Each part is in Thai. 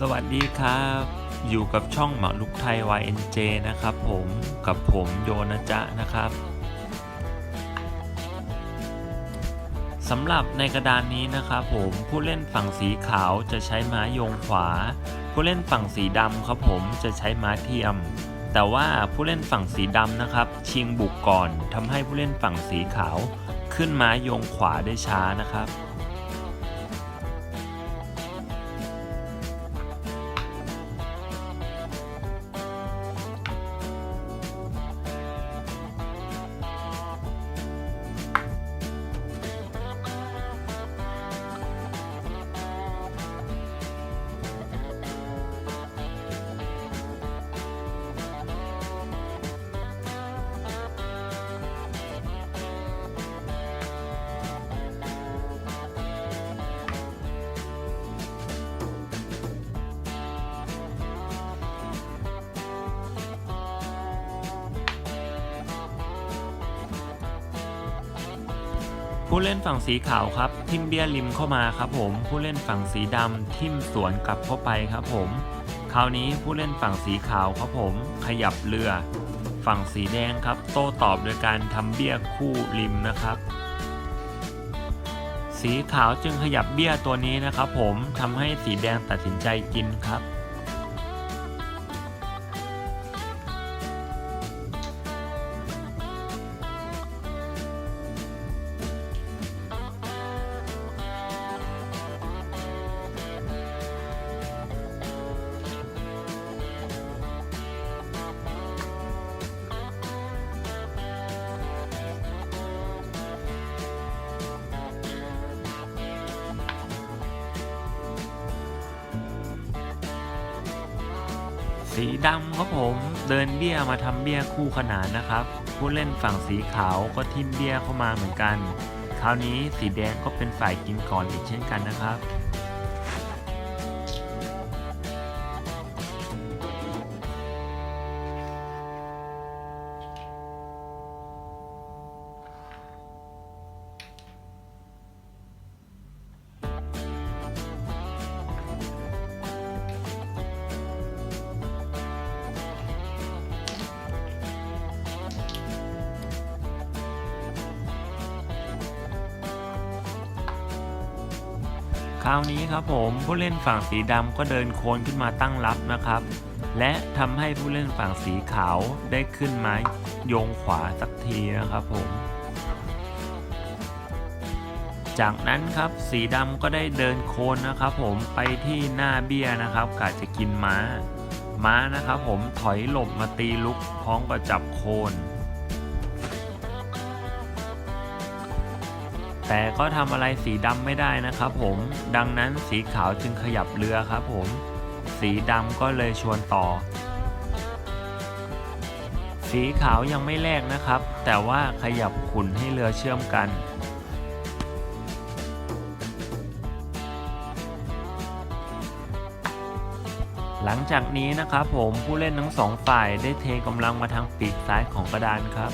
สวัสดีครับ อยู่กับช่องหมาลุกไทย YNJ นะครับผมกับผมโยนะจ๊ะนะครับสำหรับในกระดานนี้นะครับผมผู้เล่นฝั่งสีขาวจะใช้ม้ายงขวา ผู้เล่นฝั่งสีดำครับผมจะใช้ม้าเทียม แต่ว่าผู้เล่นฝั่งสีดำนะครับ ชิงบุกก่อนทำให้ผู้เล่นฝั่งสีขาว ขึ้นม้ายงขวาได้ช้านะครับ ผู้เล่นฝั่งสีขาวครับ ทิมเบียริมเข้ามาครับผม ผู้เล่นฝั่งสีดำทิมสวนกลับเข้าไปครับผม คราวนี้ผู้เล่นฝั่งสีขาวครับผม ขยับเรือ ฝั่งสีแดงครับ โต้ตอบโดยการทำเบี้ยคู่ริมนะครับ สีขาวจึงขยับเบี้ยตัวนี้นะครับผมทำให้สีแดงตัดสินใจกินครับ สีดำครับผมเดินเบี้ยมาทำเบี้ยคู่ขนานนะครับ ผู้เล่นฝั่งสีขาวก็ทิมเบี้ยเข้ามาเหมือนกัน คราวนี้สีแดงก็เป็นฝ่ายกินก่อนอีกเช่นกันนะครับ คราวนี้ครับผมผู้เล่นฝั่งสีดำก็เดินโคนขึ้นมาตั้งรับนะครับ และทำให้ผู้เล่นฝั่งสีขาวได้ขึ้นมาโยงขวาสักทีนะครับผม จากนั้นครับสีดำก็ได้เดินโคนนะครับผมไปที่หน้าเบี้ยนะครับกะจะกินม้า ม้านะครับผมถอยหลบมาตีลุกพร้อมกับจับโคน แต่ก็ทำอะไรสีดำไม่ได้นะครับผมดังนั้นสีขาวจึงขยับเรือครับผม สีดำก็เลยชวนต่อ สีขาวยังไม่แลกนะครับ แต่ว่าขยับขุนให้เรือเชื่อมกันหลังจากนี้นะครับผมผู้เล่นทั้งสองฝ่ายได้เทกำลังมาทางปีกซ้ายของกระดานครับ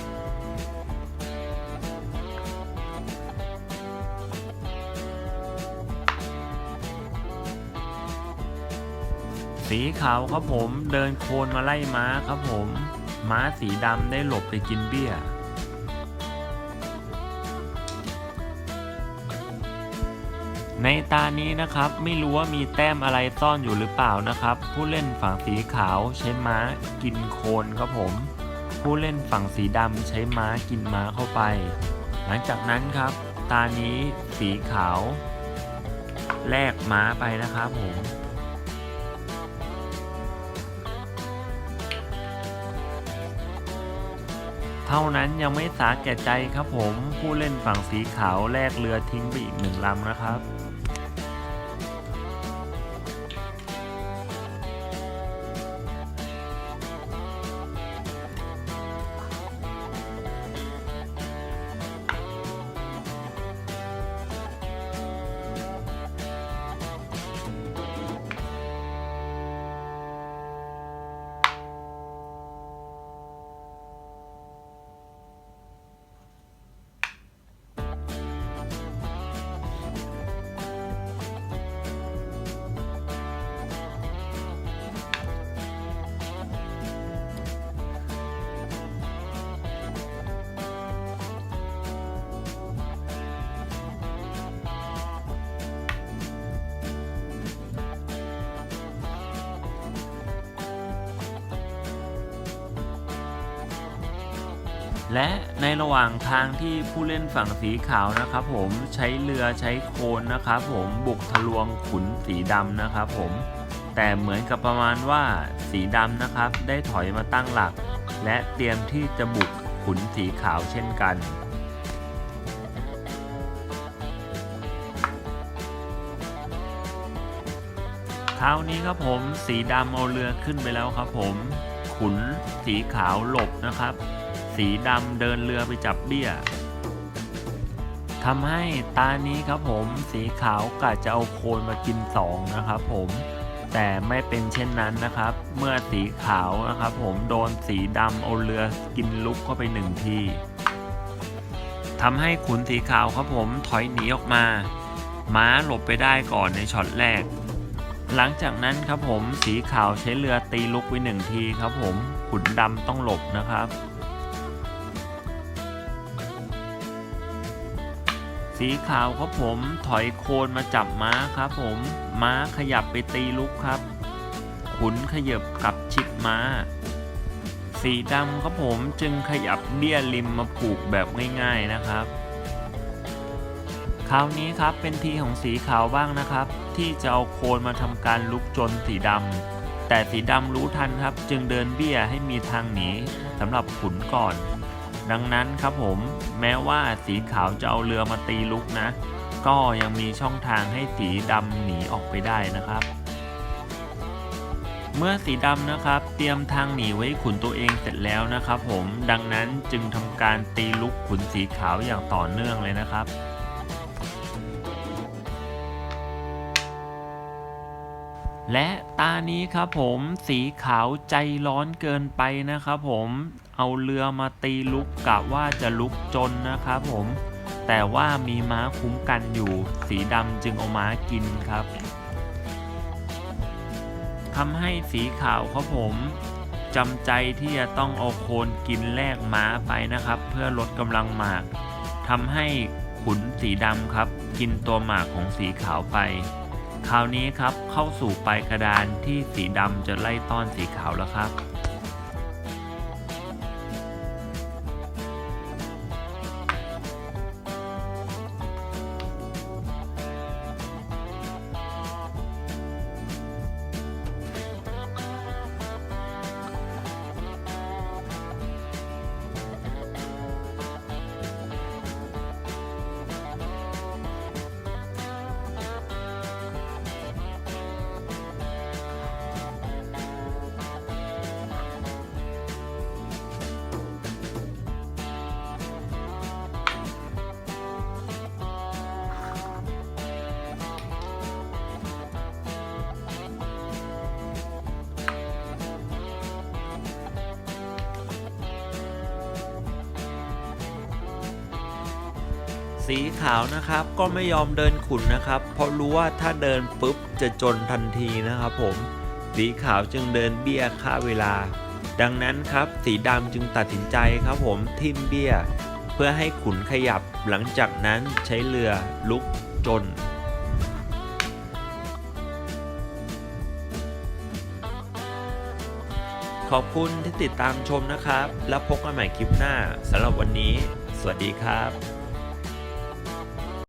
สีขาวครับผมเดินโคลนมาไล่ม้าครับผม ม้าสีดำได้หลบไปกินเบี้ย ในตานี้นะครับไม่รู้ว่ามีแต้มอะไรซ่อนอยู่หรือเปล่านะครับ ผู้เล่นฝั่งสีขาวใช้ม้ากินโคลนครับผม ผู้เล่นฝั่งสีดำใช้ม้ากินม้าเข้าไป หลังจากนั้นครับ ตานี้สีขาว แลกม้าไปนะครับผม เท่านั้นยังไม่สาแก่ใจครับผมผู้เล่นฝั่งสีขาวแลกเรือทิ้งไปอีกหนึ่งลำนะครับ และในระหว่างทางที่ผู้เล่นฝั่งสีขาวนะครับ ผมใช้เรือใช้โคลนนะครับผมบุกทะลวงขุนสีดำนะครับผมแต่เหมือนกับประมาณว่าสีดำนะครับ ได้ถอยมาตั้งหลัก และเตรียมที่จะบุกขุนสีขาวเช่นกันคราวนี้ครับผมสีดำเอาเรือขึ้นไปแล้วครับผม ขุนสีขาวหลบนะครับ สีดำเดินเรือไปจับเบี้ยทำให้ตานี้ครับผมสีขาวกะจะเอาโคลนมากินสองนะครับผมแต่ไม่เป็นเช่นนั้นนะครับ เมื่อสีขาวนะครับผมโดนสีดำเอาเรือกินลุกเข้าไปหนึ่งทีทำให้ขุนสีขาวครับผมถอยหนีออกมา ม้าหลบไปได้ก่อนในช็อตแรก หลังจากนั้นครับผมสีขาวใช้เรือตีลุกไปหนึ่งทีครับผมขุนดำต้องหลบนะครับ สีขาวครับผมถอยโคนมาจับม้าครับผม ม้าขยับไปตีลุกครับ ขุนขยับกลับชิดม้า สีดำครับผมจึงขยับเบี้ยริมมาผูกแบบง่ายๆนะครับ คราวนี้ครับเป็นทีของสีขาวบ้างนะครับ ที่จะเอาโคนมาทำการลุกจนสีดำแต่สีดำรู้ทันครับ จึงเดินเบี้ยให้มีทางหนีสำหรับขุนก่อน ดังนั้นครับผมแม้ว่าสีขาวจะเอาเรือมาตีลุกนะ ก็ยังมีช่องทางให้สีดำหนีออกไปได้นะครับ เมื่อสีดำนะครับ เตรียมทางหนีไว้ขุนตัวเองเสร็จแล้วนะครับ ผมดังนั้นจึงทำการตีลุกขุนสีขาวอย่างต่อเนื่องเลยนะครับ และตานี้ครับผมสีขาวใจร้อนเกินไปนะครับผมเอาเรือมาตีลุกกะว่าจะลุกจนนะครับผม แต่ว่ามีม้าคุ้มกันอยู่ สีดำจึงเอาม้ากินครับทำให้สีขาวครับผมจำใจที่จะต้องเอาโคนกินแลกม้าไปนะครับ เพื่อลดกำลังหมากทำให้ขุนสีดำครับ กินตัวหมากของสีขาวไป คราวนี้ครับเข้าสู่ปลายกระดานที่สีดำจะไล่ต้อนสีขาวแล้วครับ สีขาวนะครับ ก็ไม่ยอมเดินขุนนะครับ เพราะรู้ว่าถ้าเดินปุ๊บจะจนทันทีนะครับผม สีขาวจึงเดินเบี้ยค่าเวลา ดังนั้นครับ สีดำจึงตัดสินใจครับผมทิมเบี้ย เพื่อให้ขุนขยับ หลังจากนั้นใช้เรือลุกจนขอบคุณที่ติดตามชมนะครับ แล้วพบกันใหม่คลิปหน้าสำหรับวันนี้ สวัสดีครับ